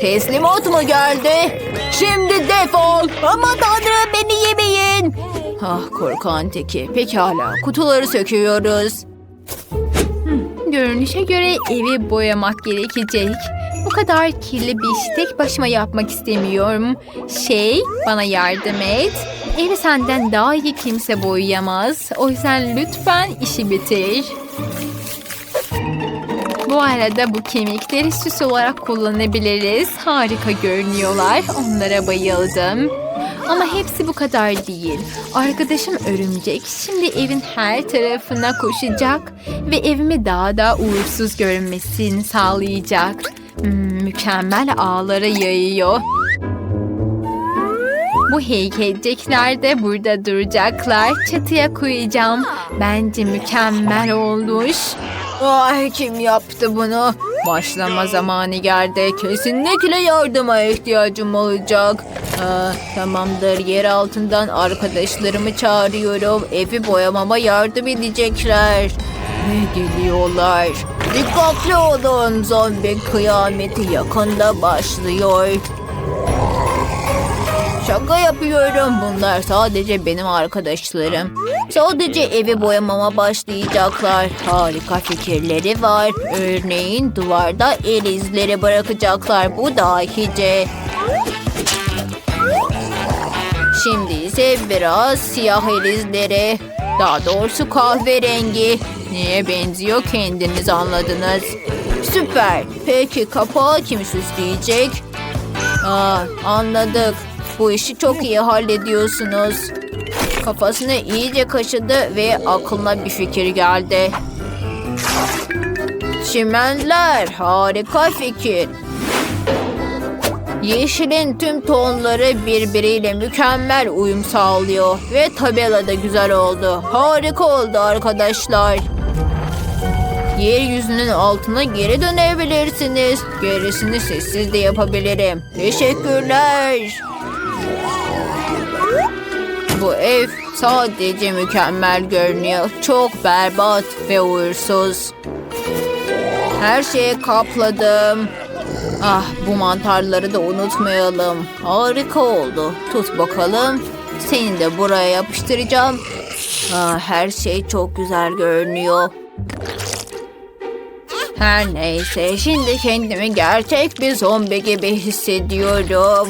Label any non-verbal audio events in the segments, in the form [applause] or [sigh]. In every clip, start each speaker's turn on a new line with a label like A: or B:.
A: Teslimat mı geldi? Şimdi defol. Aman tanrım beni yemeyin. Ah korkan teki. Pekala kutuları söküyoruz.
B: Görünüşe göre evi boyamak gerekecek. Bu kadar kirli bir işi tek başıma yapmak istemiyorum. Şey, bana yardım et. Evi senden daha iyi kimse boyayamaz. O yüzden lütfen işi bitir. Bu arada bu kemikleri süs olarak kullanabiliriz. Harika görünüyorlar. Onlara bayıldım. Ama hepsi bu kadar değil. Arkadaşım örümcek şimdi evin her tarafına koşacak ve evimi daha da uğursuz görünmesini sağlayacak. Hmm, mükemmel ağlara yayıyor. Bu heykelcikler de burada duracaklar. Çatıya koyacağım. Bence mükemmel olmuş.
A: Ay kim yaptı bunu? Başlama zamanı geldi. Kesinlikle yardıma ihtiyacım olacak. Aa, tamamdır yer altından arkadaşlarımı çağırıyorum. Evi boyamama yardım edecekler. Ve geliyorlar. Dikkatli olun zombi kıyameti yakında başlıyor. Şaka yapıyorum. Bunlar sadece benim arkadaşlarım. Sadece evi boyamama başlayacaklar. Harika fikirleri var. Örneğin duvarda el izleri bırakacaklar. Bu dahice. Şimdi ise biraz siyah el izleri. Daha doğrusu kahverengi. Neye benziyor kendiniz anladınız. Süper. Peki kapağı kim süsleyecek? Aa, anladık. Bu işi çok iyi hallediyorsunuz. Kafasını iyice kaşıdı ve aklına bir fikir geldi. Çimenler harika fikir. Yeşilin tüm tonları birbiriyle mükemmel uyum sağlıyor ve tabela da güzel oldu. Harika oldu arkadaşlar. Yeryüzünün altına geri dönebilirsiniz. Gerisini sessiz de yapabilirim. Teşekkürler. Bu ev sadece mükemmel görünüyor. Çok berbat ve uğursuz. Her şeyi kapladım. Ah bu mantarları da unutmayalım. Harika oldu. Tut bakalım. Seni de buraya yapıştıracağım. Ah, her şey çok güzel görünüyor. Her neyse şimdi kendimi gerçek bir zombi gibi hissediyorum.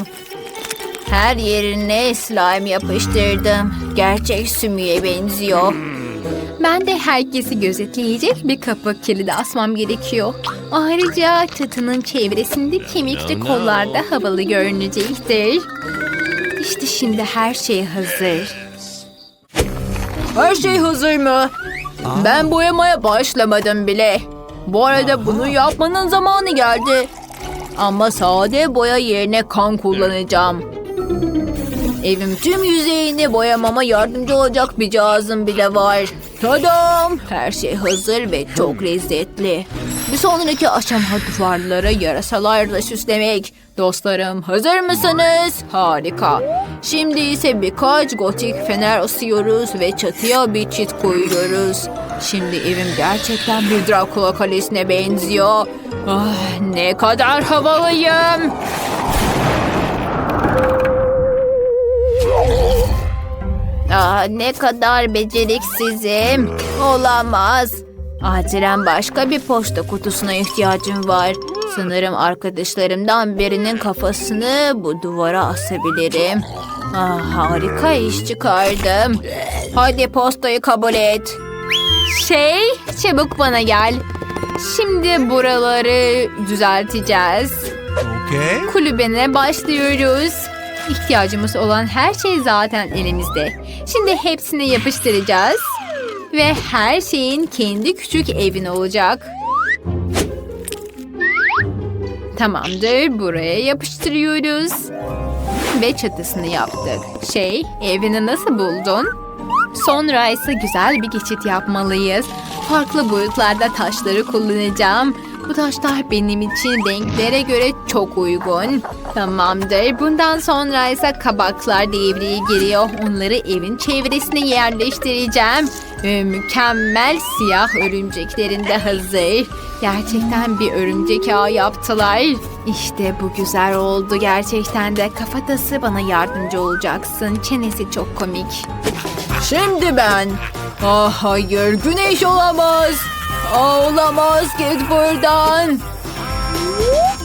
A: Her yerine slime yapıştırdım. Gerçek sümüğe benziyor.
B: Ben de herkesi gözetleyecek bir kapı kilidi asmam gerekiyor. Ayrıca çatının çevresinde kemikli kollarda havalı görünecektir. İşte şimdi her şey hazır.
A: Her şey hazır mı? Ben boyamaya başlamadım bile. Bu arada bunu yapmanın zamanı geldi. Ama sade boya yerine kan kullanacağım. Evim tüm yüzeyini boyamama yardımcı olacak bir cihazım bile var. Tadam! Her şey hazır ve çok lezzetli. Bir sonraki aşama duvarları yarasalarla süslemek. Dostlarım hazır mısınız? Harika. Şimdi ise birkaç gotik fener asıyoruz ve çatıya bir çit koyuyoruz. Şimdi evim gerçekten bir Dracula kalesine benziyor. Ah, ne kadar havalıyım. Ah, ne kadar beceriksizim. Olamaz. Acilen başka bir posta kutusuna ihtiyacım var. Sanırım arkadaşlarımdan birinin kafasını bu duvara asabilirim. Ah, harika iş çıkardım. Hadi postayı kabul et.
B: Şey, çabuk bana gel. Şimdi buraları düzelteceğiz.
C: Okay.
B: Kulübene başlıyoruz. İhtiyacımız olan her şey zaten elimizde. Şimdi hepsini yapıştıracağız. Ve her şeyin kendi küçük evin olacak. Tamamdır. Buraya yapıştırıyoruz. Ve çatısını yaptık. Şey, evini nasıl buldun? Sonra ise güzel bir geçit yapmalıyız. Farklı boyutlarda taşları kullanacağım. Bu taşlar benim için renklere göre çok uygun. Tamamdır. Bundan sonra ise kabaklar devreye giriyor. Onları evin çevresine yerleştireceğim. Ve mükemmel siyah örümceklerin de hazır. Gerçekten bir örümcek ağı yaptılar. İşte bu güzel oldu gerçekten de. Kafatası bana yardımcı olacaksın. Çenesi çok komik.
A: Şimdi ben. Ah hayır güneş olamaz. Aa, olamaz git buradan.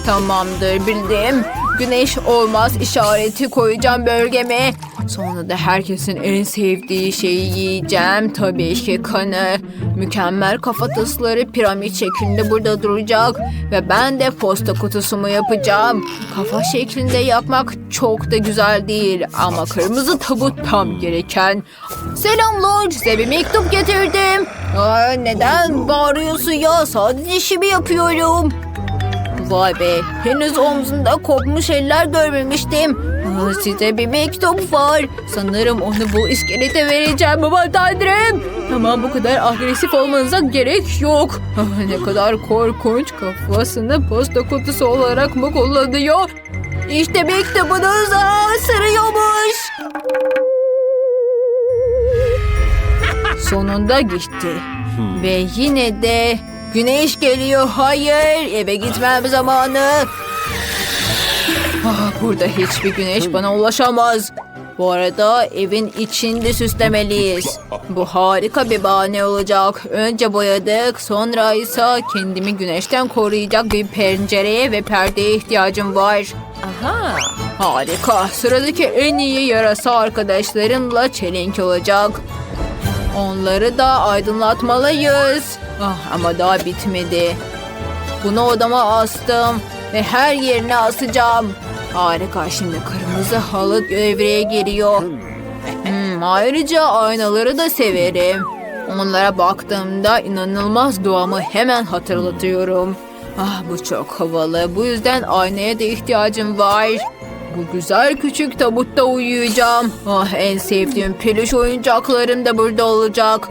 A: Tamamdır bildim. Güneş olmaz işareti koyacağım bölgeme. Sonra da herkesin en sevdiği şeyi yiyeceğim. Tabii ki kanı. Mükemmel kafatasları piramit şeklinde burada duracak. Ve ben de posta kutusumu yapacağım. Kafa şeklinde yapmak çok da güzel değil. Ama kırmızı tabut tam gereken. Selamlar size bir mektup getirdim. Aa, neden bağırıyorsun ya? Sadece işimi yapıyorum. Vay be, henüz omzunda kopmuş eller görmemiştim. Aa, size bir mektup var. Sanırım onu bu iskelete vereceğim baba tanrım. Tamam bu kadar agresif olmanıza gerek yok. Ah, ne kadar korkunç kafasını posta kutusu olarak mı kullanıyor? İşte mektubunuz aa, sırıyormuş. Sonunda gitti. Ve yine de güneş geliyor. Hayır eve gitmem zamanı. Ah, burada hiçbir güneş bana ulaşamaz. Bu arada evin içinde süslemeliyiz. Bu harika bir bahane olacak. Önce boyadık, sonra ise kendimi güneşten koruyacak bir pencereye ve perdeye ihtiyacım var. Aha. Harika. Sıradaki en iyi yarasa arkadaşlarımla çelenk olacak. Onları da aydınlatmalıyız. Ah, ama daha bitmedi. Bunu odama astım ve her yerine asacağım. Harika şimdi kırmızı halı devreye giriyor. Hmm, ayrıca aynaları da severim. Onlara baktığımda inanılmaz doğamı hemen hatırlatıyorum. Ah bu çok havalı. Bu yüzden aynaya da ihtiyacım var. Bu güzel küçük tabutta uyuyacağım. Ah en sevdiğim peluş oyuncaklarım da burada olacak.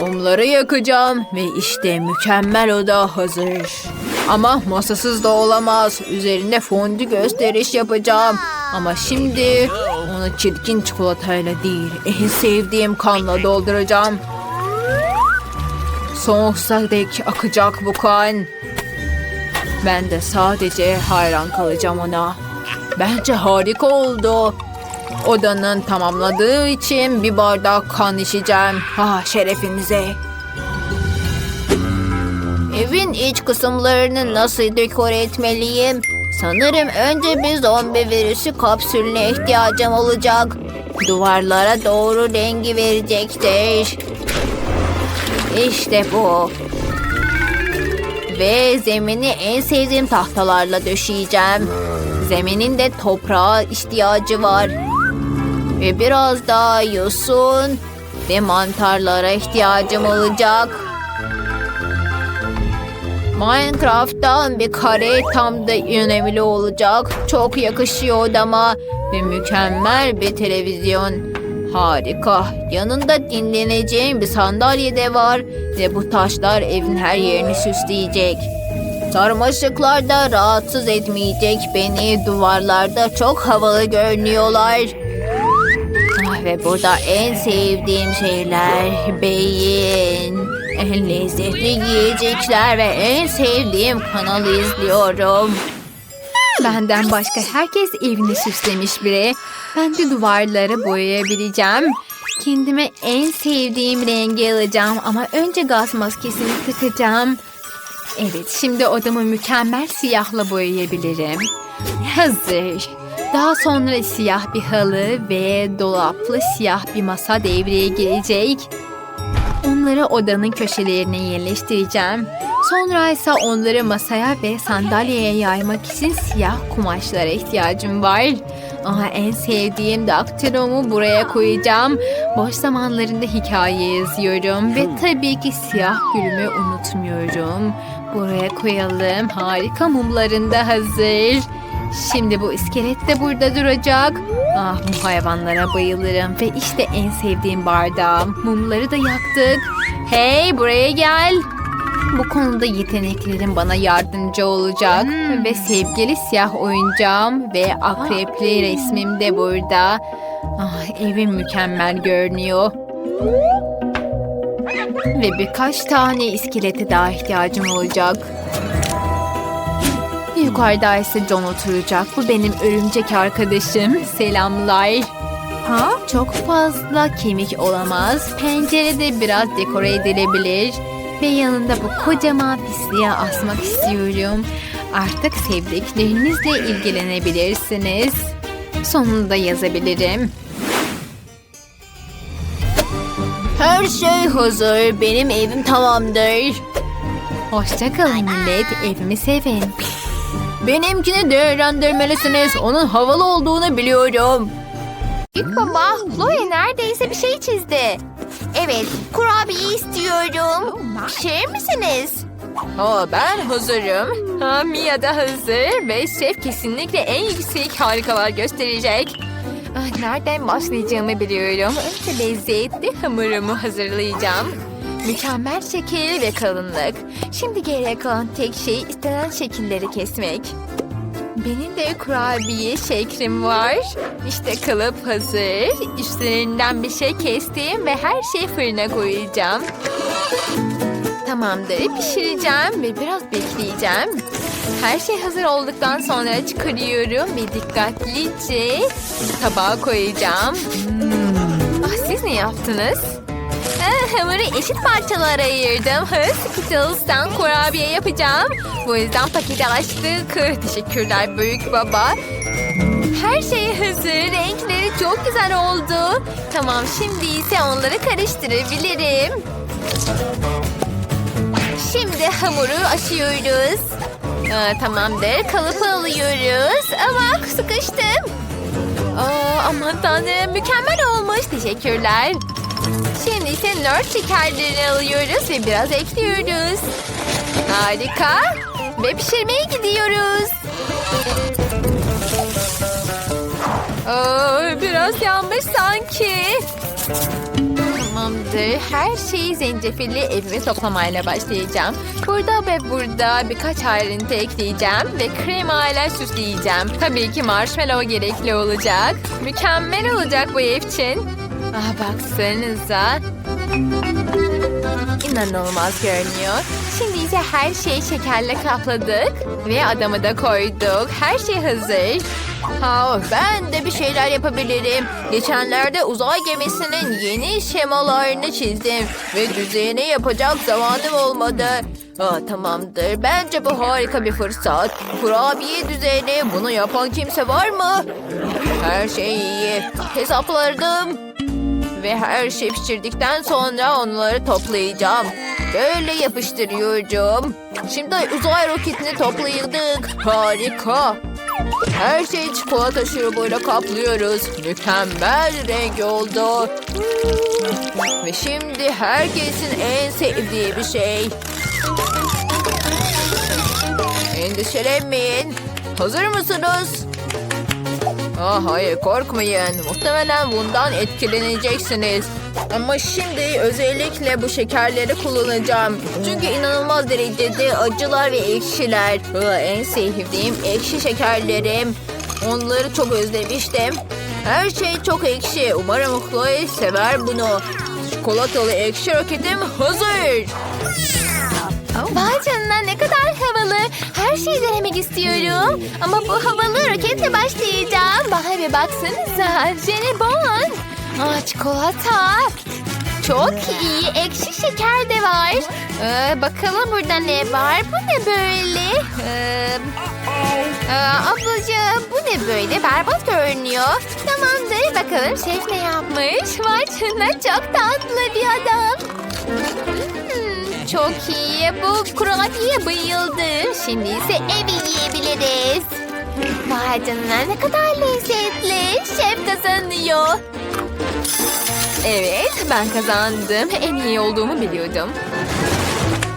A: Mumları yakacağım ve işte mükemmel oda hazır. Ama masasız da olamaz. Üzerinde fondü gösteriş yapacağım. Ama şimdi onu çirkin çikolatayla değil, en sevdiğim kanla dolduracağım. Sonsuza dek akacak bu kan. Ben de sadece hayran kalacağım ona. Bence harika oldu. Odanın tamamladığı için bir bardak kan içeceğim. Ha şerefinize. Evin iç kısımlarını nasıl dekore etmeliyim? Sanırım önce bir zombi virüsü kapsülüne ihtiyacım olacak. Duvarlara doğru rengi verecektir. İşte bu. Ve zemini en sevdiğim tahtalarla döşeyeceğim. Zeminin de toprağa ihtiyacı var. Ve biraz daha yosun ve mantarlara ihtiyacım olacak. Minecraft'tan bir kare tam da önemli olacak. Çok yakışıyor odama ve mükemmel bir televizyon. Harika. Yanında dinleneceğim bir sandalye de var ve bu taşlar evin her yerini süsleyecek. Sarmaşıklar da rahatsız etmeyecek beni. Duvarlarda çok havalı görünüyorlar. Ah, ve burada en sevdiğim şeyler beyin. En lezzetli yiyecekler ve en sevdiğim kanalı izliyorum.
B: Benden başka herkes evini süslemiş bile. Ben de duvarları boyayabileceğim. Kendime en sevdiğim rengi alacağım ama önce gaz maskesini takacağım. Evet, şimdi odamı mükemmel siyahla boyayabilirim. Hazır. Daha sonra siyah bir halı ve dolaplı siyah bir masa devreye girecek. Onları odanın köşelerine yerleştireceğim. Sonra ise onları masaya ve sandalyeye yaymak için siyah kumaşlara ihtiyacım var. Aha, en sevdiğim daktilomu buraya koyacağım. Boş zamanlarında hikaye yazıyorum ve tabii ki siyah gülümü unutmuyorum. Buraya koyalım. Harika mumların da hazır. Şimdi bu iskelet de burada duracak. Ah bu hayvanlara bayılırım ve işte en sevdiğim bardağım. Mumları da yaktık. Hey buraya gel. Bu konuda yeteneklerim bana yardımcı olacak. Ve sevgili siyah oyuncağım ve akrepli resmim de burada. Ah, evim mükemmel görünüyor. Ve birkaç tane iskelete daha ihtiyacım olacak. Yukarıda ise John oturacak. Bu benim örümcek arkadaşım. [laughs] Selamlar. Ha? Çok fazla kemik olamaz. Pencerede biraz dekore edilebilir. Ve yanında bu kocaman pisliğe asmak istiyorum. Artık sevdiklerinizle ilgilenebilirsiniz. Sonunda yazabilirim.
A: Her şey hazır. Benim evim tamamdır.
B: Hoşçakalın millet. Evimi sevin.
A: Benimkini değerlendirmelisiniz. Onun havalı olduğunu biliyorum.
C: Büyük baba, Chloe neredeyse bir şey çizdi. Evet, kurabiye istiyorum. Pişirir misiniz?
A: Ha, ben hazırım.
B: Ha, Mia da hazır ve şef kesinlikle en yüksek harikalar gösterecek. Ah, nereden başlayacağımı biliyorum. Önce lezzetli hamurumu hazırlayacağım. Mükemmel şekil ve kalınlık. Şimdi geriye kalan tek şey istenen şekilleri kesmek. Benim de kurabiye şeklim var. İşte kalıp hazır. Üstlerinden bir şey kestim ve her şeyi fırına koyacağım. Tamamdır. Pişireceğim ve biraz bekleyeceğim. Her şey hazır olduktan sonra çıkarıyorum ve dikkatlice tabağa koyacağım. Hmm. Ah, siz ne yaptınız? Ah, hamuru eşit parçalara ayırdım. Skittles'tan kurabiye yapacağım. Bu yüzden paketi açtık. Teşekkürler büyük baba. Her şey hazır. Renkleri çok güzel oldu. Tamam şimdi ise onları karıştırabilirim. Şimdi hamuru açıyoruz. Aa, tamamdır. Kalıpı alıyoruz. Ama sıkıştım. Aa, aman tanrım mükemmel olmuş. Teşekkürler. Şimdi ise nört şekerlerini alıyoruz ve biraz ekliyoruz. Harika. Ve pişirmeye gidiyoruz. Aa, biraz yanmış sanki. Tamamdır. Her şeyi zencefilli evime toplamayla başlayacağım. Burada ve burada birkaç ayrıntı ekleyeceğim ve krema ile süsleyeceğim. Tabii ki marshmallow gerekli olacak. Mükemmel olacak bu ev için. Ah baksanıza. İnanılmaz görünüyor. Şimdi ise her şeyi şekerle kapladık ve adamı da koyduk. Her şey hazır.
A: Ha, ben de bir şeyler yapabilirim. Geçenlerde uzay gemisinin yeni şemalarını çizdim ve düzeyini yapacak zamanım olmadı. Ha, tamamdır. Bence bu harika bir fırsat. Kurabiye düzeyini bunu yapan kimse var mı? Her şey iyi. Hesapladım. Ve her şey pişirdikten sonra onları toplayacağım. Böyle yapıştırıyorum. Şimdi uzay roketini topladık. Harika. Her şeyi çikolata şurubuyla kaplıyoruz. Mükemmel renk oldu. Ve şimdi herkesin en sevdiği bir şey. Endişelenmeyin. Hazır mısınız? Ah hayır korkmayın. Muhtemelen bundan etkileneceksiniz. Ama şimdi özellikle bu şekerleri kullanacağım. Çünkü inanılmaz derecede acılar ve ekşiler. Ah, en sevdiğim ekşi şekerlerim. Onları çok özlemiştim. Her şey çok ekşi. Umarım Chloe sever bunu. Çikolatalı ekşi roketim hazır.
C: Vay canına ne kadar havalı. Her şeyi denemek istiyorum. Ama bu havalı roketle başlayacağım. Bahar bir baksanıza. Jelibon. Aa, çikolata. Çok iyi. Ekşi şeker de var. Ee, bakalım burada ne var? Bu ne böyle? Ee, ablacığım bu ne böyle? Berbat görünüyor. Tamamdır. Bakalım şef ne yapmış? Vay canına çok tatlı bir adam. Çok iyi. Bu kurabiye bayıldım. Şimdi ise evi yiyebiliriz. Vay canına ne kadar lezzetli. Şef kazanıyor.
B: Evet, ben kazandım. En iyi olduğumu biliyordum.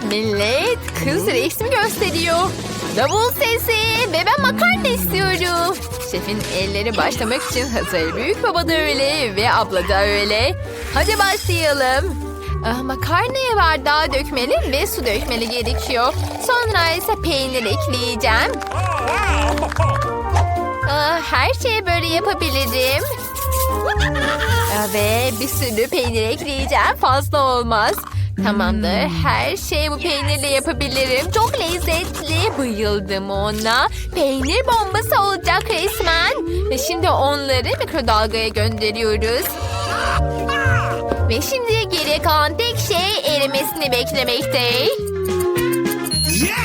B: Millet, kız resmi gösteriyor. Davul sesi ve ben makarna istiyorum. Şefin elleri başlamak için hazır. Büyük baba da öyle ve abla da öyle. Hadi başlayalım. Ah, makarnaya bardağı dökmeli ve su dökmeli gerekiyor. Sonra ise peynir ekleyeceğim. Ah, her şeyi böyle yapabilirim. Ah, Ve bir sürü peynir ekleyeceğim. Fazla olmaz.
C: Tamamdır. Her şeyi bu peynirle yapabilirim. Çok lezzetli. Bayıldım ona. Peynir bombası olacak resmen. Ve şimdi onları mikrodalgaya gönderiyoruz. Ve şimdi geriye kalan tek şey erimesini beklemekte.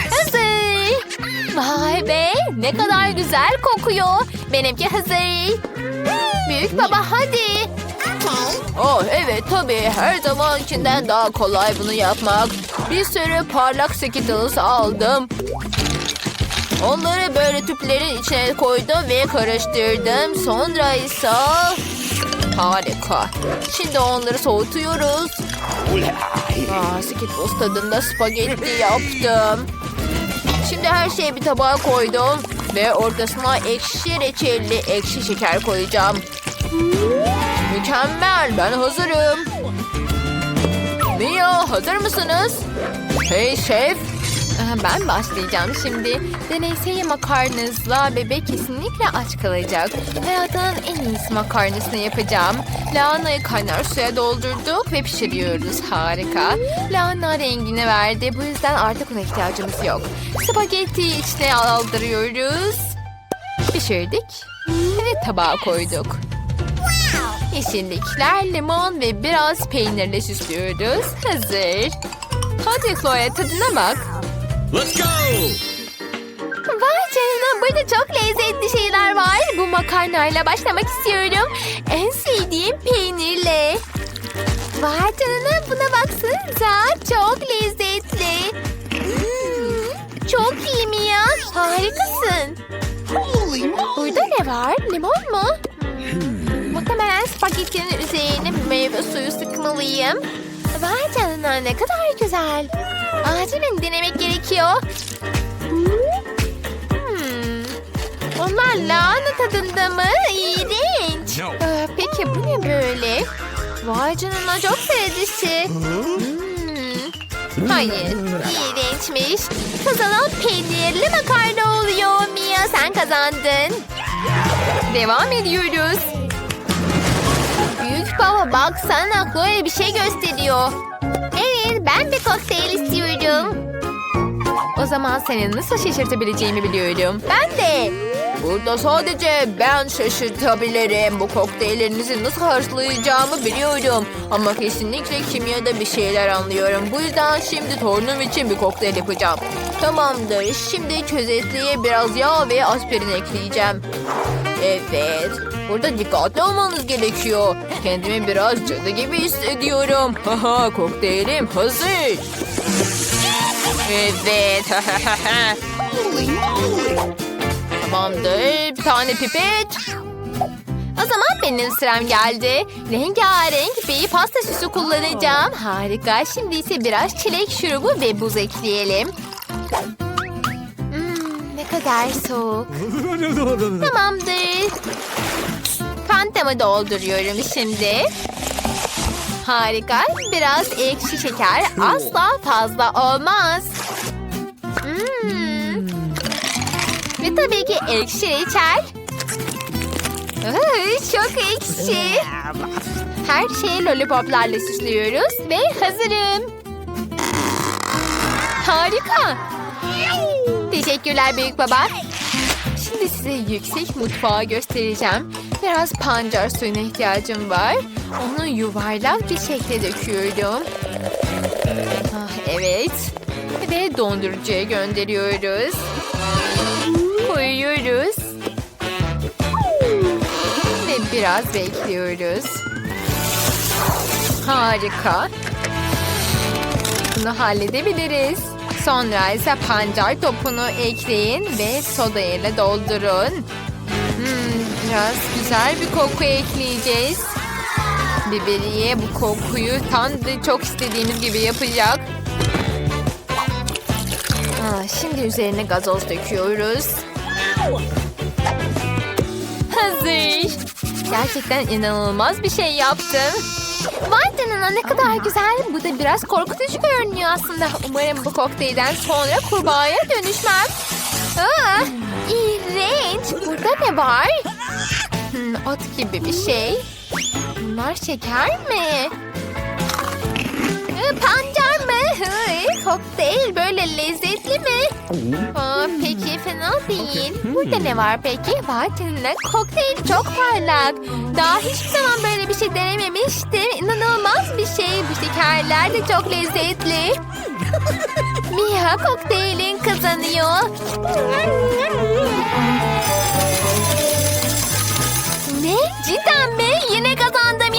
C: Hazır. Vay be ne kadar güzel kokuyor. Benimki hazır. Büyük baba hadi.
A: Oh evet tabii her zamankinden daha kolay bunu yapmak. Bir sürü parlak skittles aldım. Onları böyle tüplerin içine koydum ve karıştırdım. Sonra ise... Harika. Şimdi onları soğutuyoruz. Aa, skittles tadında spagetti yaptım. Şimdi her şeyi bir tabağa koydum. Ve ortasına ekşi reçelli ekşi şeker koyacağım. Mükemmel ben hazırım. Mia hazır mısınız? Hey şef.
C: Ben başlayacağım şimdi. Deneysel makarnanızla bebek kesinlikle aç kalacak. Hayatının en iyisi makarnasını yapacağım. Lahanayı kaynar suya doldurduk ve pişiriyoruz. Harika. Lahana rengini verdi. Bu yüzden artık ona ihtiyacımız yok. Spagettiyi içine aldırıyoruz. Pişirdik. Ve tabağa koyduk. Yeşillikler, limon ve biraz peynirle süslüyoruz. Hazır. Hadi Chloe tadına bak.
D: Let's go!
C: Vay canına burada çok lezzetli şeyler var. Bu makarnayla başlamak istiyorum. En sevdiğim peynirle. Vay canına buna baksanıza. Çok lezzetli. Hmm, çok iyi Mia. Harikasın. Burada ne var? Limon mu? Hmm, Muhtemelen spagettinin üzerine meyve suyu sıkmalıyım. Vay canına ne kadar güzel. Acilen denemek gerekiyor. Hmm. Onlar lahana tadında mı? İğrenç. Aa, peki bu ne böyle? Vay canına çok sevdisi. Hmm. Hayır, iğrençmiş. Kazanan peynirli makarna oluyor. Mia sen kazandın. Devam ediyoruz. Büyük baba baksana Chloe bir şey gösteriyor. Evet ben bir kokteyl istiyorum. O zaman seni nasıl şaşırtabileceğimi biliyorum. Ben de.
A: Burada sadece ben şaşırtabilirim. Bu kokteyllerinizi nasıl karşılayacağımı biliyorum. Ama kesinlikle kimyada bir şeyler anlıyorum. Bu yüzden şimdi torunum için bir kokteyl yapacağım. Tamamdır. Şimdi çözeltiye biraz yağ ve aspirin ekleyeceğim. Evet. Burada dikkatli olmanız gerekiyor. Kendimi biraz cadı gibi hissediyorum. [laughs] Haha kokteylim hazır. Evet. [laughs] Tamamdır. Bir tane pipet.
C: O zaman benim sıram geldi. Rengarenk bir pasta süsü kullanacağım. Harika. Şimdi ise biraz çilek şurubu ve buz ekleyelim. Kadar soğuk. [laughs] Tamamdır. Fantamı dolduruyorum şimdi. Harika. Biraz ekşi şeker asla fazla olmaz. Hmm. Ve tabii ki ekşi reçel. Çok ekşi. Her şeyi lollipoplarla süslüyoruz ve hazırım. Harika. Teşekkürler büyük baba. Şimdi size yüksek mutfağı göstereceğim. Biraz pancar suyuna ihtiyacım var. Onu yuvarlak bir şekilde döküyorum. Ah, evet. Ve dondurucuya gönderiyoruz. Koyuyoruz. Ve biraz bekliyoruz. Harika. Bunu halledebiliriz. Sonra ise pancar topunu ekleyin ve soda ile doldurun. Hmm, biraz güzel bir koku ekleyeceğiz. Biberiye bu kokuyu tam da çok istediğimiz gibi yapacak. Aa, şimdi üzerine gazoz döküyoruz. Hazır. Gerçekten inanılmaz bir şey yaptım. Vay canına ne kadar güzel. Bu da biraz korkutucu görünüyor aslında. Umarım bu kokteylden sonra kurbağaya dönüşmem. Aa, iğrenç. Burada ne var? Hmm, ot gibi bir şey. Bunlar şeker mi? pancar mı? Hı, kokteyl böyle lezzetli mi? Aa, peki fena değil. Burada ne var peki? Vay canına kokteyl çok parlak. Daha hiçbir zaman böyle bir şey denememiştim. İnanılmaz bir şey. Bu şekerler de çok lezzetli. Mia kokteylin kazanıyor. Ne? Cidden mi? Yine kazandım.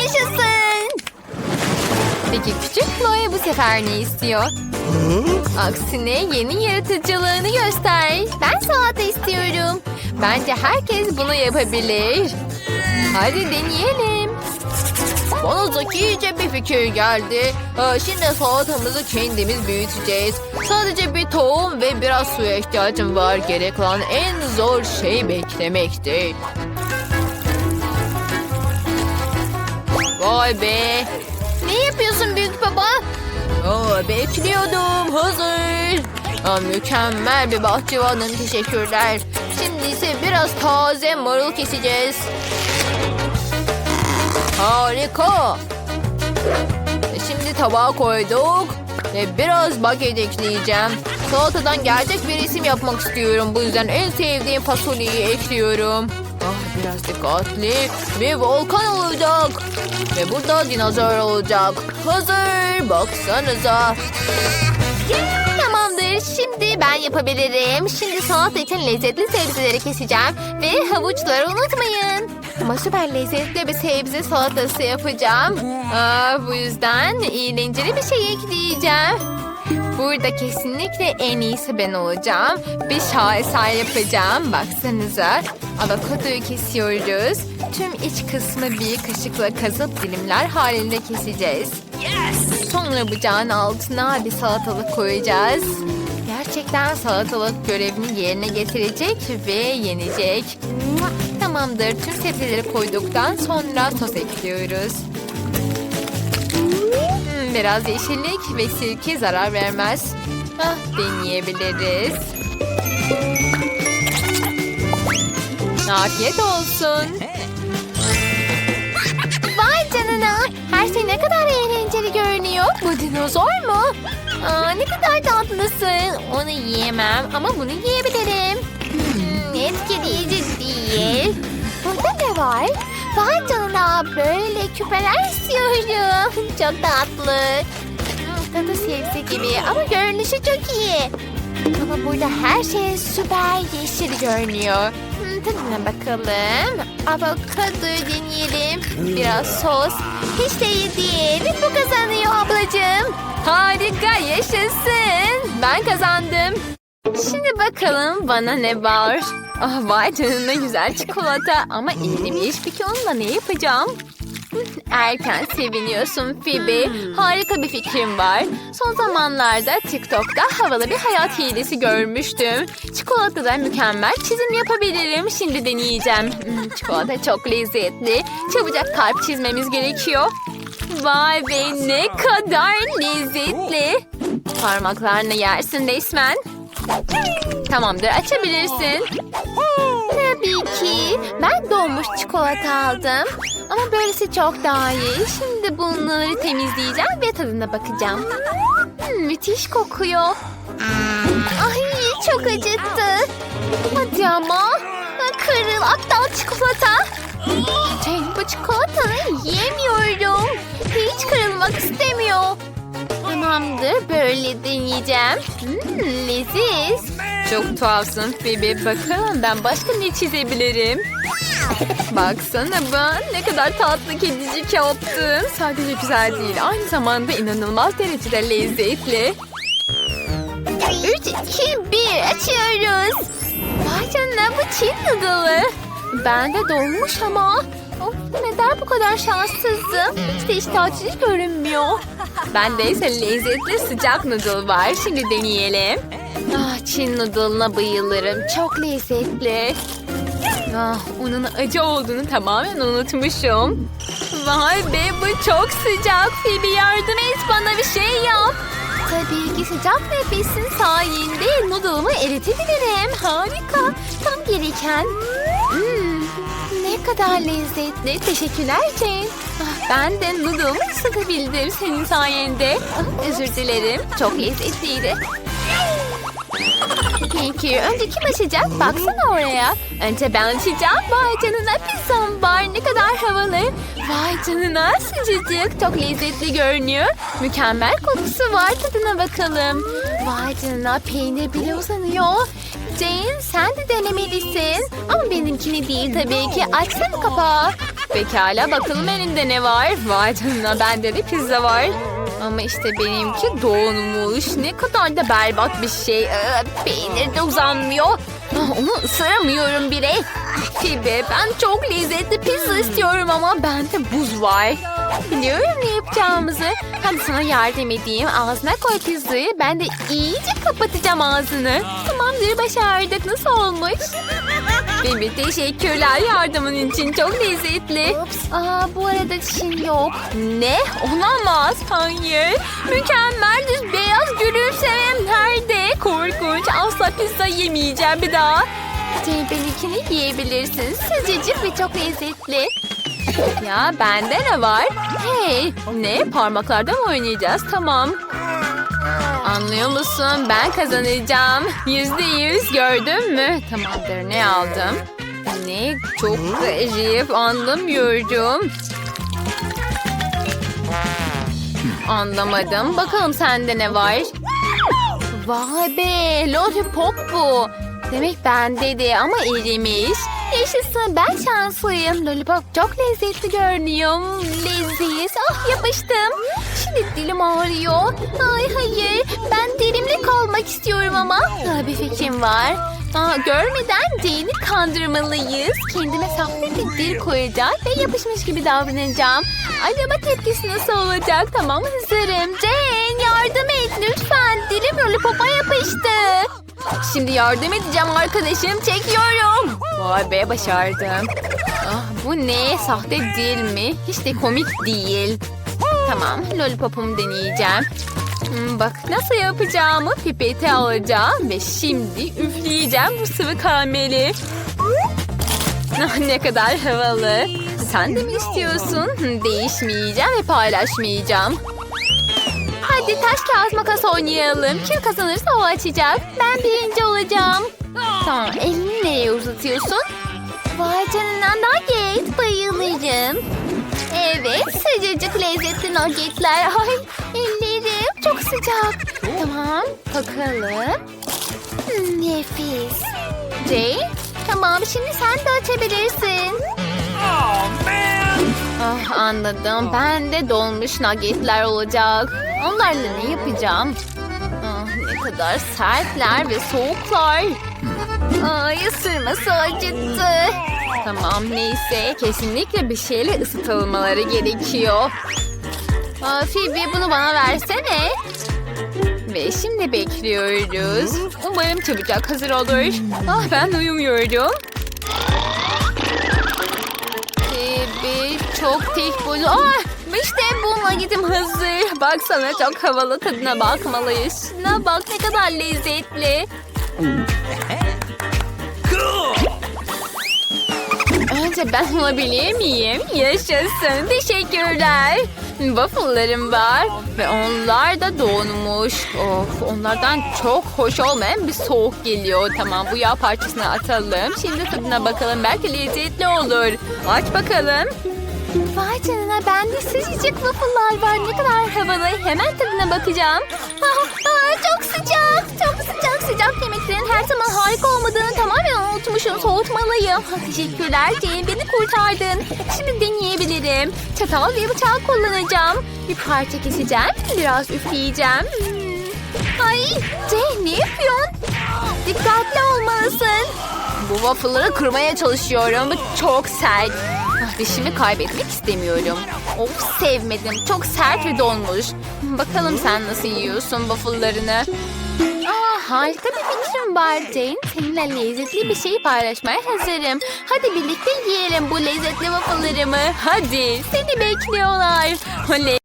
C: Peki küçük Chloe bu sefer ne istiyor? Aksine yeni yaratıcılığını göster. Ben salata istiyorum. Bence herkes bunu yapabilir. Hadi deneyelim. Bana zekice bir fikir geldi. Ee, Şimdi salatamızı kendimiz büyüteceğiz. Sadece bir tohum ve biraz suya ihtiyacım var. Gerek olan en zor şey beklemektir. Vay be. Ne yapıyorsun büyük baba? Aa, bekliyordum. Hazır. Aa, mükemmel bir bahçıvanım. Teşekkürler. Şimdi ise biraz taze marul keseceğiz. Harika. E, Şimdi tabağa koyduk. Ve biraz baget ekleyeceğim. Salatadan gerçek bir resim yapmak istiyorum. Bu yüzden en sevdiğim fasulyeyi ekliyorum. Biraz dikkatli. Bir volkan olacak. Ve burada dinozor olacak. Hazır. Baksanıza. Tamamdır. Şimdi ben yapabilirim. Şimdi salata için lezzetli sebzeleri keseceğim. Ve havuçları unutmayın. Ama süper lezzetli bir sebze salatası yapacağım. Aa, bu yüzden eğlenceli bir şey ekleyeceğim. Burada kesinlikle en iyisi ben olacağım. Bir şaheser yapacağım. Baksanıza. Avokadoyu kesiyoruz. Tüm iç kısmı bir kaşıkla kazıp dilimler halinde keseceğiz. Sonra bıçağın altına bir salatalık koyacağız. Gerçekten salatalık görevini yerine getirecek ve yenecek. Tamamdır. Tüm sebzeleri koyduktan sonra sos ekliyoruz. Biraz yeşillik ve sirke zarar vermez. Ah, deneyebiliriz. Afiyet olsun. [laughs] Vay canına. Her şey ne kadar eğlenceli görünüyor. Bu dinozor mu? Aa, ne kadar tatlısın. Onu yiyemem ama bunu yiyebilirim. Hmm, etkileyici değil. Burada ne var? Vay canına böyle küpeler istiyorum. Çok tatlı. Hmm, Tadı sebze gibi ama görünüşü çok iyi. Ama burada her şey süper yeşil görünüyor. Hmm, tadına bakalım. Avokado deneyelim. Biraz sos. Hiç de değil. Bu kazanıyor ablacığım. Harika yaşasın. Ben kazandım. Şimdi bakalım bana ne var. Ah vay canına güzel çikolata ama erimiş. Peki onunla ne yapacağım? Erken seviniyorsun Phoebe. Harika bir fikrim var. Son zamanlarda TikTok'ta havalı bir hayat hilesi görmüştüm. Çikolatada mükemmel çizim yapabilirim. Şimdi deneyeceğim. Hmm, çikolata çok lezzetli. Çabucak kalp çizmemiz gerekiyor. Vay be ne kadar lezzetli. Parmaklarını yersin resmen. Tamamdır açabilirsin. Tabii ki. Ben donmuş çikolata aldım. Ama böylesi çok daha iyi. Şimdi bunları temizleyeceğim ve tadına bakacağım. Hmm, müthiş kokuyor. Ay çok acıttı. Hadi ama. Kırıl aptal çikolata. Jane bu çikolatanı yiyemiyorum. Hiç kırılmak istemiyor. Tamamdır böyle deneyeceğim. Hmm, leziz. Çok tuhafsın Phoebe. Bakalım ben başka ne çizebilirim? [laughs] Baksana ben ne kadar tatlı kedicik yaptım. Sadece güzel değil aynı zamanda inanılmaz derecede lezzetli. 3, 2, 1 açıyoruz. Vay canına bu Çin noodle'ı. Ben de dolmuş ama. Of, neden bu kadar şanssızım? Hiç de iştah açıcı görünmüyor. Bende ise lezzetli sıcak noodle var. Şimdi deneyelim. Ah, Çin noodle'ına bayılırım. Çok lezzetli. Ah, onun acı olduğunu tamamen unutmuşum. Vay be bu çok sıcak. Phoebe yardım et bana bir şey yap. Tabii ki sıcak nefesin sayende noodle'ımı eritebilirim. Harika. Tam gereken. Hmm, ne kadar lezzetli. Teşekkürler Jane. Ah, ben de noodle ısıtabildim senin sayende. Ah, özür dilerim. Çok lezzetliydi. Peki önce kim açacak? Baksana oraya. Önce ben açacağım. Vay canına pizzam var. Ne kadar havalı. Vay canına sıcacık. Çok lezzetli görünüyor. Mükemmel kokusu var. Tadına bakalım. Vay canına peynir bile uzanıyor. Jane sen de denemelisin. Ama benimkini değil tabii ki. Açsana kapağı. Pekala bakalım elinde ne var. Vay canına bende de pizza var. Ama işte benimki donmuş. Ne kadar da berbat bir şey. Ee, peynir de uzanmıyor. Ah, Onu ısıramıyorum bile. Phoebe ben çok lezzetli pizza istiyorum ama bende buz var. Biliyorum ne yapacağımızı. Hadi sana yardım edeyim. Ağzına koy pizzayı. Ben de iyice kapatacağım ağzını. Tamamdır başardık. Nasıl olmuş? Bibi teşekkürler yardımın için. Çok lezzetli. Aa, bu arada dişin yok. Ne? Olamaz. Hayır. Mükemmel düz beyaz gülümsemem nerede? Korkunç. Asla pizza yemeyeceğim bir daha. Ceybel'ikini yiyebilirsin. Sıcacık ve çok lezzetli. Ya bende ne var? Hey ne parmaklarda mı oynayacağız? Tamam. Anlıyor musun? Ben kazanacağım. Yüzde yüz gördün mü? Tamamdır ne aldım? Ne? Çok garip anlamıyorum. Anlamadım. Bakalım sende ne var? Vay be lollipop bu. Demek bendeydi ama erimiş. Yaşasın ben şanslıyım. Lollipop çok lezzetli görünüyor. Leziz. Ah yapıştım. Şimdi dilim ağrıyor. Ay hayır. Ben dilimle kalmak istiyorum ama. Daha bir fikrim var. Aa, görmeden Jane'i kandırmalıyız. Kendime sahte bir dil koyacağım ve yapışmış gibi davranacağım. Acaba tepkisi nasıl olacak? Tamam hazırım. Jane yardım et lütfen. Dilim lollipopa yapıştı. Şimdi yardım edeceğim arkadaşım. Çekiyorum. Vay be başardım. Ah, bu ne? Sahte değil mi? Hiç de komik değil. Tamam lollipopumu deneyeceğim. Hmm, bak nasıl yapacağımı pipete alacağım ve şimdi üfleyeceğim bu sıvı karameli. Ah, ne kadar havalı. Sen de mi istiyorsun? Değişmeyeceğim ve paylaşmayacağım. Hadi taş kağıt makas oynayalım. Kim kazanırsa o açacak. Ben birinci olacağım. Tamam elini nereye uzatıyorsun? Vay canına nugget bayılırım. Evet sıcacık lezzetli nuggetler. Ay ellerim çok sıcak. Tamam bakalım. Hmm, Nefis. Jane tamam şimdi sen de açabilirsin. Ah anladım. Ben de donmuş nuggetler olacak. Onlarla ne yapacağım? Ah, ne kadar sertler ve soğuklar. Ay ısırması acıttı. Tamam neyse kesinlikle bir şeyle ısıtılmaları gerekiyor. Aa, Phoebe bunu bana versene. Ve şimdi bekliyoruz. Umarım çabucak hazır olur. Ah ben uyumuyorum. Çok tek boylu. Ah işte bu nagitim hazır. Baksana çok havalı tadına bakmalıyız. Şuna bak ne kadar lezzetli. Önce ben olabilir miyim? Yaşasın. Teşekkürler. Waffle'larım var. Ve onlar da donmuş. Of, onlardan çok hoş olmayan bir soğuk geliyor. Tamam bu yağ parçasını atalım. Şimdi tadına bakalım. Belki lezzetli olur. Aç bakalım. Vay canına bende sıcacık waffle'lar var. Ne kadar havalı. Hemen tadına bakacağım. Ah, ah, çok sıcak. Çok sıcak sıcak yemeklerin her zaman harika olmadığını tamamen unutmuşum. Soğutmalıyım. Teşekkürler Jane beni kurtardın. Şimdi deneyebilirim. Çatal ve bıçak kullanacağım. Bir parça keseceğim. Biraz üfleyeceğim. Hmm. Ay Jane ne yapıyorsun? Dikkatli olmalısın. Bu waffle'ları kırmaya çalışıyorum. Çok sert. Dişimi kaybetmek istemiyorum. Of sevmedim. Çok sert ve donmuş. Bakalım sen nasıl yiyorsun waffle'larını. Aa, harika bir fikrim var Jane. Seninle lezzetli bir şey paylaşmaya hazırım. Hadi birlikte yiyelim bu lezzetli waffle'larımı. Hadi seni bekliyorlar. Oley.